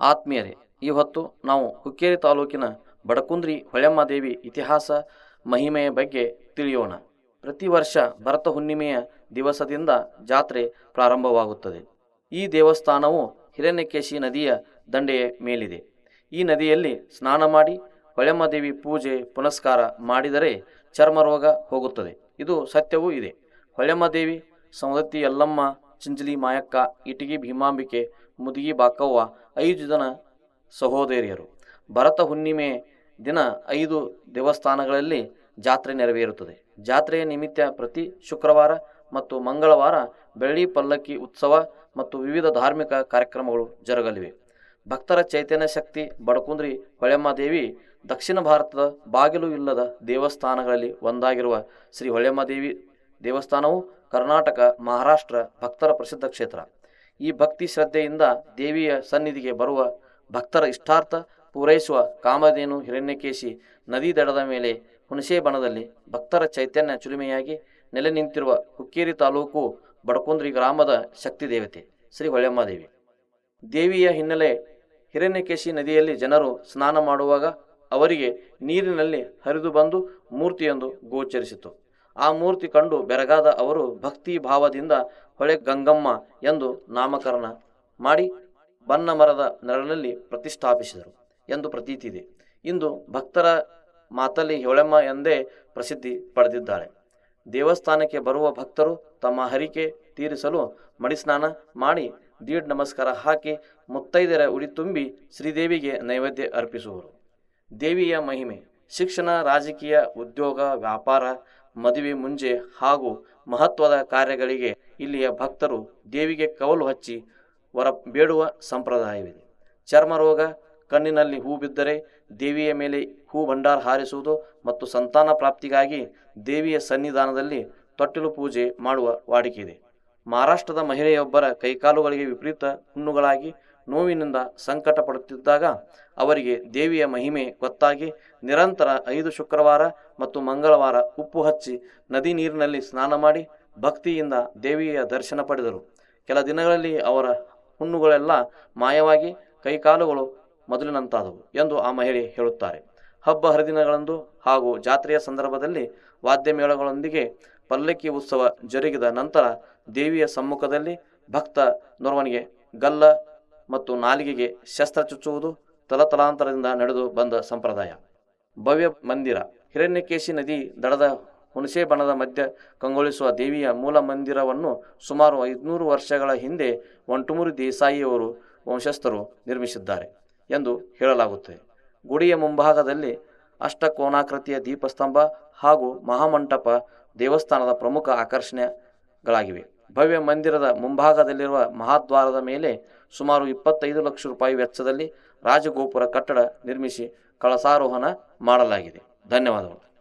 ಆತ್ಮೀಯರೇ ಈ ಹೊತ್ತು ನಾವು ಹುಕ್ಕೇರಿ ತಾಲೂಕಿನ ಬಡಕುಂದ್ರಿ ಹೊಳೆಮ್ಮ ದೇವಿ ಇತಿಹಾಸ ಮಹಿಮೆಯ ಬಗ್ಗೆ ತಿಳಿಯೋಣ. ಪ್ರತಿ ವರ್ಷ ಭರತ ಹುಣ್ಣಿಮೆಯ ದಿವಸದಿಂದ ಜಾತ್ರೆ ಪ್ರಾರಂಭವಾಗುತ್ತದೆ. ಈ ದೇವಸ್ಥಾನವು ಹಿರಣ್ಯಕೇಶಿ ನದಿಯ ದಂಡೆಯ ಮೇಲಿದೆ. ಈ ನದಿಯಲ್ಲಿ ಸ್ನಾನ ಮಾಡಿ ಹೊಳೆಮ್ಮ ದೇವಿ ಪೂಜೆ ಪುನಸ್ಕಾರ ಮಾಡಿದರೆ ಚರ್ಮರೋಗ ಹೋಗುತ್ತದೆ. ಇದು ಸತ್ಯವೂ ಇದೆ. ಹೊಳೆಮ್ಮ ದೇವಿ ಸೌದತ್ತಿ ಯಲ್ಲಮ್ಮ ಚಿಂಚಲಿ ಮಾಯಕ್ಕ, ಇಟಗಿ, ಭೀಮಾಂಬಿಕೆ, ಮುದುಗಿ, ಬಾಕವ್ವ ಐದು ಜನ ಸಹೋದರಿಯರು. ಭರತ ಹುಣ್ಣಿಮೆ ದಿನ ಐದು ದೇವಸ್ಥಾನಗಳಲ್ಲಿ ಜಾತ್ರೆ ನೆರವೇರುತ್ತದೆ. ಜಾತ್ರೆಯ ನಿಮಿತ್ತ ಪ್ರತಿ ಶುಕ್ರವಾರ ಮತ್ತು ಮಂಗಳವಾರ ಬೆಳ್ಳಿ ಪಲ್ಲಕ್ಕಿ ಉತ್ಸವ ಮತ್ತು ವಿವಿಧ ಧಾರ್ಮಿಕ ಕಾರ್ಯಕ್ರಮಗಳು ಜರುಗಲಿವೆ. ಭಕ್ತರ ಚೈತನ್ಯ ಶಕ್ತಿ, ಬಡಕುಂದ್ರಿ, ಹೊಳೆಮ್ಮ ದೇವಿ, ದಕ್ಷಿಣ ಭಾರತದ ಬಾಗಿಲು ಇಲ್ಲದ ದೇವಸ್ಥಾನಗಳಲ್ಲಿ ಒಂದಾಗಿರುವ ಶ್ರೀ ಹೊಳೆಮ್ಮ ದೇವಿ ದೇವಸ್ಥಾನವು ಕರ್ನಾಟಕ, ಮಹಾರಾಷ್ಟ್ರ ಭಕ್ತರ ಪ್ರಸಿದ್ಧ ಕ್ಷೇತ್ರ. ಈ ಭಕ್ತಿ ಶ್ರದ್ಧೆಯಿಂದ ದೇವಿಯ ಸನ್ನಿಧಿಗೆ ಬರುವ ಭಕ್ತರ ಇಷ್ಟಾರ್ಥ ಪೂರೈಸುವ ಕಾಮಧೇನು ಹಿರಣ್ಯಕೇಶಿ ನದಿ ದಡದ ಮೇಲೆ ಹುಣಸೆ ಬಣದಲ್ಲಿ ಭಕ್ತರ ಚೈತನ್ಯ ಚುಲುಮೆಯಾಗಿ ನೆಲೆ ನಿಂತಿರುವ ಹುಕ್ಕೇರಿ ತಾಲೂಕು ಬಡಕುಂದ್ರಿ ಗ್ರಾಮದ ಶಕ್ತಿ ದೇವತೆ, ಶ್ರೀ ಹೊಳೆಮ್ಮ ದೇವಿ. ದೇವಿಯ ಹಿನ್ನೆಲೆ ಹಿರಣ್ಯಕೇಶಿ ನದಿಯಲ್ಲಿ ಜನರು ಸ್ನಾನ ಮಾಡುವಾಗ ಅವರಿಗೆ ನೀರಿನಲ್ಲಿ ಹರಿದು ಬಂದು ಮೂರ್ತಿಯೊಂದು ಗೋಚರಿಸಿತು. ಆ ಮೂರ್ತಿ ಕಂಡು ಬೆರಗಾದ ಅವರು ಭಕ್ತಿ ಭಾವದಿಂದ ಹೊಳೆ ಗಂಗಮ್ಮ ಎಂದು ನಾಮಕರಣ ಮಾಡಿ ಬನ್ನ ಮರದ ನೆರಳಲ್ಲಿ ಪ್ರತಿಷ್ಠಾಪಿಸಿದರು ಎಂದು ಪ್ರತೀತಿ ಇದೆ. ಇಂದು ಭಕ್ತರ ಮಾತಲ್ಲಿ ಹೊಳೆಮ್ಮ ಎಂದೇ ಪ್ರಸಿದ್ಧಿ ಪಡೆದಿದ್ದಾಳೆ ದೇವಸ್ಥಾನಕ್ಕೆ ಬರುವ ಭಕ್ತರು ತಮ್ಮ ಹರಿಕೆ ತೀರಿಸಲು ಮಡಿಸ್ನಾನ ಮಾಡಿ ದೀಡ್ ನಮಸ್ಕಾರ ಹಾಕಿ ಮುತ್ತೈದರ ಉಡಿ ತುಂಬಿ ಶ್ರೀದೇವಿಗೆ ನೈವೇದ್ಯ ಅರ್ಪಿಸುವರು. ದೇವಿಯ ಮಹಿಮೆ, ಶಿಕ್ಷಣ, ರಾಜಕೀಯ, ಉದ್ಯೋಗ, ವ್ಯಾಪಾರ ಮದುವೆ ಮುಂಜೆ ಹಾಗೂ ಮಹತ್ವದ ಕಾರ್ಯಗಳಿಗೆ ಇಲ್ಲಿಯ ಭಕ್ತರು ದೇವಿಗೆ ಕವಲು ಹಚ್ಚಿ ವರ ಬೇಡುವ ಸಂಪ್ರದಾಯವಿದೆ. ಚರ್ಮ ರೋಗ ಕಣ್ಣಿನಲ್ಲಿ ಹೂ ಬಿದ್ದರೆ ದೇವಿಯ ಮೇಲೆ ಹೂ ಭಂಡಾರ ಹಾರಿಸುವುದು ಮತ್ತು ಸಂತಾನ ಪ್ರಾಪ್ತಿಗಾಗಿ ದೇವಿಯ ಸನ್ನಿಧಾನದಲ್ಲಿ ತೊಟ್ಟಿಲು ಪೂಜೆ ಮಾಡುವ ವಾಡಿಕೆ ಇದೆ. ಮಹಾರಾಷ್ಟ್ರದ ಮಹಿಳೆಯೊಬ್ಬರ ಕೈಕಾಲುಗಳಿಗೆ ವಿಪರೀತ ಹುಣ್ಣುಗಳಾಗಿ ನೋವಿನಿಂದ ಸಂಕಟ ಪಡುತ್ತಿದ್ದಾಗ ಅವರಿಗೆ ದೇವಿಯ ಮಹಿಮೆ ಗೊತ್ತಾಗಿ ನಿರಂತರ ಐದು ಶುಕ್ರವಾರ ಮತ್ತು ಮಂಗಳವಾರ ಉಪ್ಪು ಹಚ್ಚಿ ನದಿ ನೀರಿನಲ್ಲಿ ಸ್ನಾನ ಮಾಡಿ ಭಕ್ತಿಯಿಂದ ದೇವಿಯ ದರ್ಶನ ಪಡೆದರು. ಕೆಲ ದಿನಗಳಲ್ಲಿ ಅವರ ಹುಣ್ಣುಗಳೆಲ್ಲ ಮಾಯವಾಗಿ ಕೈಕಾಲುಗಳು ಮೊದಲಿನಂತಾದವು ಎಂದು ಆ ಮಹಿಳೆ ಹೇಳುತ್ತಾರೆ. ಹಬ್ಬ ಹರಿದಿನಗಳಂದು ಹಾಗೂ ಜಾತ್ರೆಯ ಸಂದರ್ಭದಲ್ಲಿ ವಾದ್ಯಮೇಳಗಳೊಂದಿಗೆ ಪಲ್ಲಕ್ಕಿ ಉತ್ಸವ ಜರುಗಿದ ನಂತರ ದೇವಿಯ ಸಮ್ಮುಖದಲ್ಲಿ ಭಕ್ತ ನೋರ್ವನಿಗೆ ಗಲ್ಲ ಮತ್ತು ನಾಲಿಗೆಗೆ ಶಸ್ತ್ರ ಚುಚ್ಚುವುದು ತಲತಲಾಂತರದಿಂದ ನಡೆದು ಬಂದ ಸಂಪ್ರದಾಯ. ಭವ್ಯ ಮಂದಿರ. ಹಿರಣ್ಯಕೇಶಿ ನದಿ ದಡದ ಹುಣಸೆ ಬಣದ ಮಧ್ಯ ಕಂಗೊಳಿಸುವ ದೇವಿಯ ಮೂಲ ಮಂದಿರವನ್ನು ಸುಮಾರು ಐದುನೂರು ವರ್ಷಗಳ ಹಿಂದೆ ಒಂಟುಮುರಿ ದೇಸಾಯಿಯವರು ವಂಶಸ್ಥರು ನಿರ್ಮಿಸಿದ್ದಾರೆ ಎಂದು ಹೇಳಲಾಗುತ್ತದೆ. ಗುಡಿಯ ಮುಂಭಾಗದಲ್ಲಿ ಅಷ್ಟಕೋನಾಕೃತಿಯ ದೀಪಸ್ತಂಭ ಹಾಗೂ ಮಹಾಮಂಟಪ ದೇವಸ್ಥಾನದ ಪ್ರಮುಖ ಆಕರ್ಷಣೆಗಳಾಗಿವೆ. ಭವ್ಯ ಮಂದಿರದ ಮುಂಭಾಗದಲ್ಲಿರುವ ಮಹಾದ್ವಾರದ ಮೇಲೆ ಸುಮಾರು ಇಪ್ಪತ್ತೈದು ಲಕ್ಷ ರೂಪಾಯಿ ವೆಚ್ಚದಲ್ಲಿ ರಾಜಗೋಪುರ ಕಟ್ಟಡ ನಿರ್ಮಿಸಿ ಕಳಸಾರೋಹಣ ಮಾಡಲಾಗಿದೆ. ಧನ್ಯವಾದಗಳು.